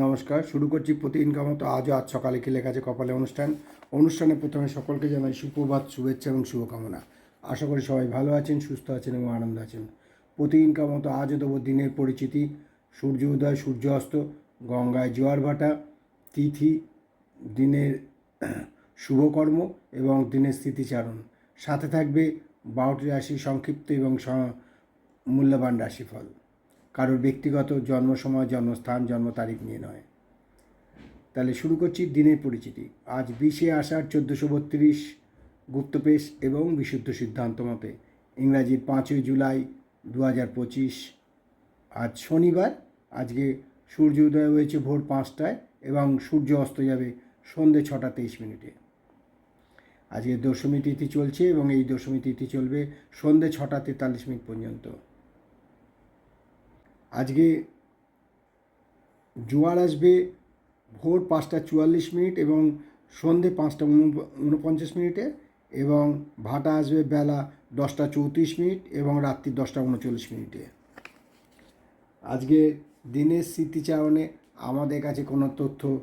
নমস্কার, শুরু করছি প্রতিদিন মতো আজও আজ সকালে লেখা আছে কপালে অনুষ্ঠান? অনুষ্ঠানে প্রথমে সকলকে জানাই সুপ্রভাত, শুভেচ্ছা এবং শুভকামনা। আশা করি সবাই ভালো আছেন, সুস্থ আছেন এবং আনন্দ আছেন। প্রতিদিন মতো আজও দেবো দিনের পরিচিতি। সূর্য উদয়, সূর্য অস্ত, গঙ্গায় জোয়ার ভাটা, তিথি, দিনের শুভকর্ম এবং দিনের স্মৃতিচারণ। সাথে থাকবে বারোটি রাশি সংক্ষিপ্ত এবং মূল্যবান রাশিফল। কারোর ব্যক্তিগত জন্ম সময় জন্মস্থান জন্ম তারিখ নিয়ে নয়। তাহলে শুরু করছি দিনের পরিচিতি। আজ বিশে আষাঢ় চোদ্দোশো বত্রিশ গুপ্তপেশ এবং বিশুদ্ধ সিদ্ধান্ত মতে ইংরাজির পাঁচই জুলাই দু হাজার পঁচিশ। আজ শনিবার, আজকে সূর্য উদয় হয়েছে ভোর পাঁচটায় এবং সূর্য অস্ত যাবে সন্ধে ছটা তেইশ মিনিটে। আজকে দশমী তিথি চলছে এবং এই দশমী তিথি চলবে সন্ধে ছটা তেতাল্লিশ মিনিট পর্যন্ত। আজকে জোয়ার আসবে ভোর পাঁচটা চুয়াল্লিশ মিনিট এবং সন্ধে পাঁচটা উন- উনপঞ্চাশ মিনিটে এবং ভাটা আসবে বেলা দশটা চৌত্রিশ মিনিট এবং রাত্রি দশটা উনচল্লিশ মিনিটে। আজকে দিনের স্মৃতিচারণে আমাদের কাছে কোনো তথ্য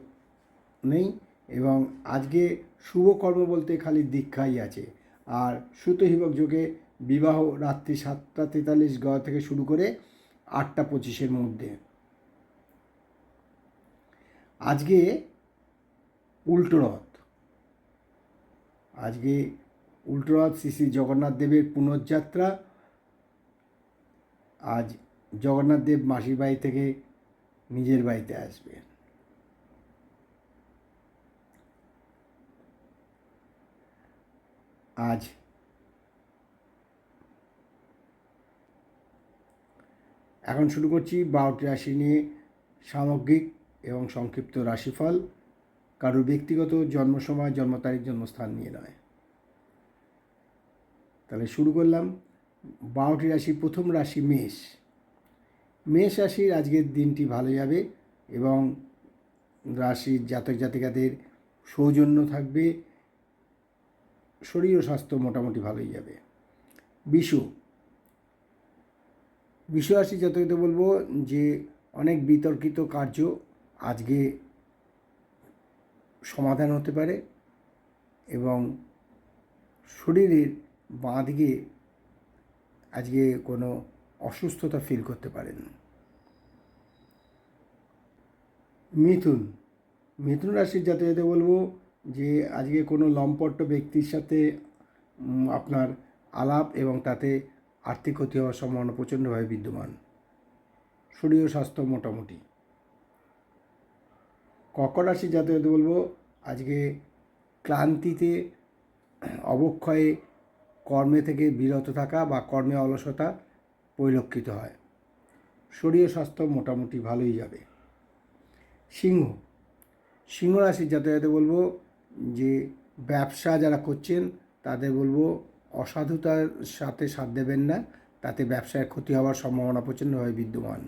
নেই এবং আজকে শুভকর্ম বলতে খালি দীক্ষাই আছে। আর সুতহিবক যোগে বিবাহ রাত্রি সাতটা তেতাল্লিশ গ থেকে শুরু করে আটটা পঁচিশের মধ্যে। আজকে উল্টো রথ। আজকে উল্টো রথ, শ্রী শ্রী জগন্নাথ দেবের পুনর্যাত্রা। আজ জগন্নাথ দেব মাসির বাড়ি থেকে নিজের বাড়িতে আসবে। আজ এখন শুরু করছি বারোটি রাশি নিয়ে সামগ্রিক এবং সংক্ষিপ্ত রাশিফল। কারোর ব্যক্তিগত জন্ম সময় জন্ম তারিখ জন্মস্থান নিয়ে নয়। তাহলে শুরু করলাম। বারোটি রাশি প্রথম রাশি মেষ। মেষ রাশির আজকের দিনটি ভালো যাবে এবং রাশির জাতক জাতিকাদের সৌজন্য থাকবে। শরীর ও স্বাস্থ্য মোটামুটি ভালোই যাবে। বিশু বিশ্বরাশি জাতকদের বলব যে অনেক বিতর্কিত কার্য আজকে সমাধান হতে পারে এবং শরীরের বাঁ দিকে আজকে কোনো অসুস্থতা ফিল করতে পারেন মিথুন মিথুন রাশির জাতকদের বলব যে আজকে কোনো লম্পট্ট ব্যক্তির সাথে আপনার আলাপ এবং তাতে আর্থিক ক্ষতি হওয়ার সম্ভাবনা প্রচণ্ডভাবে বিদ্যমান। শরীর স্বাস্থ্য মোটামুটি। কর্কট রাশি জাতকদের বলব, আজকে ক্লান্তিতে অবক্ষয়ে কর্মে থেকে বিরত থাকা বা কর্মে অলসতা পরিলক্ষিত হয়। শরীর স্বাস্থ্য মোটামুটি ভালোই যাবে। সিংহ। সিংহ রাশির জাতকদের বলব যে ব্যবসা যারা করছেন, তাদের বলব অসাধুতার সাথে সাথ দেবেন না, তাতে ব্যবসায় ক্ষতি হওয়ার সম্ভাবনা প্রচণ্ডভাবে বিদ্যমান।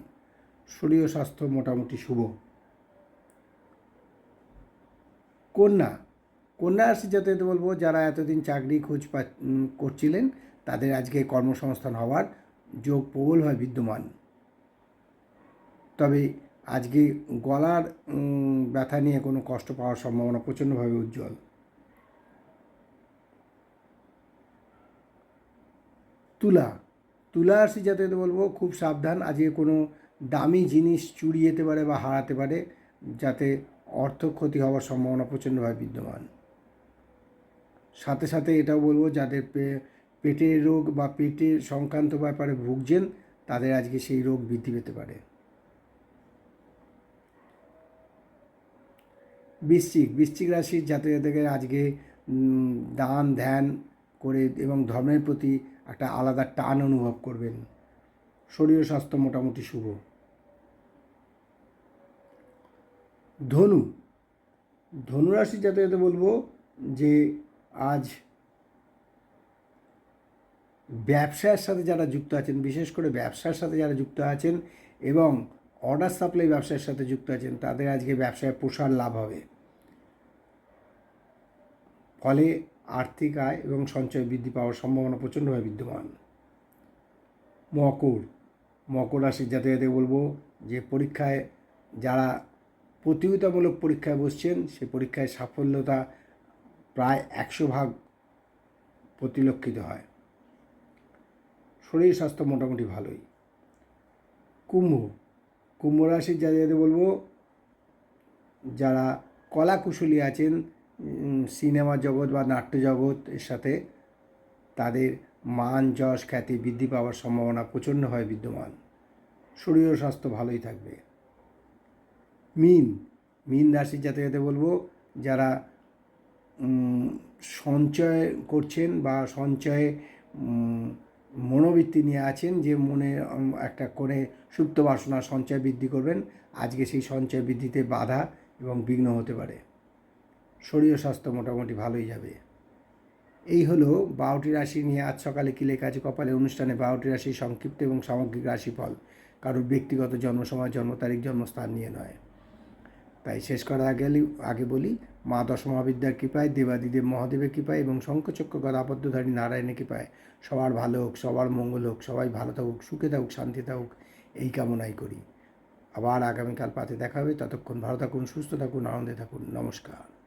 শরীর স্বাস্থ্য মোটামুটি শুভ। কন্যা। কন্যা রাশি যাতে বলব, যারা এতদিন চাকরি খোঁজ পা করছিলেন, তাদের আজকে কর্মসংস্থান হওয়ার যোগ প্রবলভাবে বিদ্যমান। তবে আজকে গলার ব্যথা নিয়ে কোনো কষ্ট পাওয়ার সম্ভাবনা প্রচণ্ডভাবে উজ্জ্বল। তুলা তুলা রাশি যাতে বলব খুব সাবধান। আজকে কোনো দামি জিনিস চুরি যেতে পারে বা হারাতে পারে, যাতে অর্থ ক্ষতি হওয়ার সম্ভাবনা প্রচণ্ডভাবে বিদ্যমান। সাথে সাথে এটাও বলব যাদের পেটের রোগ বা পেটের সংক্রান্ত ব্যাপারে ভুগছেন, তাদের আজকে সেই রোগ বৃদ্ধি পেতে পারে। বৃশ্চিক বৃশ্চিক রাশির জাতকের আজকে দান, ধ্যান করে এবং ধর্মের প্রতি একটা আলাদা টান অনুভব করবেন। শরীর স্বাস্থ্য মোটামুটি শুভ। ধনু ধনুরাশি যাতে যাতে বলব যে আজ ব্যবসার সাথে যারা যুক্ত আছেন, বিশেষ করে ব্যবসার সাথে যারা যুক্ত আছেন এবং অর্ডার সাপ্লাই ব্যবসার সাথে যুক্ত আছেন, তাদের আজকে ব্যবসায় প্রসার লাভ হবে। ফলে আর্থিক আয় এবং সঞ্চয় বৃদ্ধি পাওয়ার সম্ভাবনা প্রচণ্ডভাবে বিদ্যমান। মকর মকর রাশির জাতক জাতিকে বলব যে পরীক্ষায় যারা প্রতিযোগিতামূলক পরীক্ষায় বসছেন, সে পরীক্ষায় সাফল্যতা প্রায় একশো ভাগ প্রতিলক্ষিত হয়। শরীর স্বাস্থ্য মোটামুটি ভালোই। কুম্ভ কুম্ভ রাশির যাদের বলব যারা কলাকুশলী আছেন সিনেমা জগৎ বা নাট্য জগৎ এর সাথে তাদের মান, যশ, খ্যাতি বৃদ্ধি পাওয়ার সম্ভাবনা প্রচণ্ডভাবে বিদ্যমান। শরীর স্বাস্থ্য ভালোই থাকবে। মিন মিন রাশির যাতে বলব, যারা সঞ্চয় করছেন বা সঞ্চয়ে মনোবৃত্তি নিয়ে আছেন, যে মনে একটা করে সুপ্ত বাসনা সঞ্চয় বৃদ্ধি করবেন, আজকে সেই সঞ্চয় বৃদ্ধিতে বাধা এবং বিঘ্ন হতে পারে। শরীর স্বাস্থ্য মোটামুটি ভালোই যাবে। এই হলো বারোটি রাশি নিয়ে আজ সকালে কি লেখা আছে কপালে অনুষ্ঠানে বারোটি রাশি সংক্ষিপ্ত এবং সামগ্রিক রাশিফল। কারোর ব্যক্তিগত জন্ম সময় জন্ম তারিখ, জন্মস্থান নিয়ে নয়। তাই শেষ করার আগে আগে বলি, মা দশমহাবিদ্যার কৃপায়, দেবাদিদেব মহাদেবের কৃপায় এবং শঙ্খচক্র গদাপদ্যধারী নারায়ণের কৃপায় সবার ভালো হোক, সবার মঙ্গল হোক, সবাই ভালো থাকুক, সুখে থাকুক, শান্তি থাকুক, এই কামনাই করি। আবার আগামীকাল পাতে দেখা হবে। ততক্ষণ ভালো থাকুন, সুস্থ থাকুন, আনন্দে থাকুন। নমস্কার।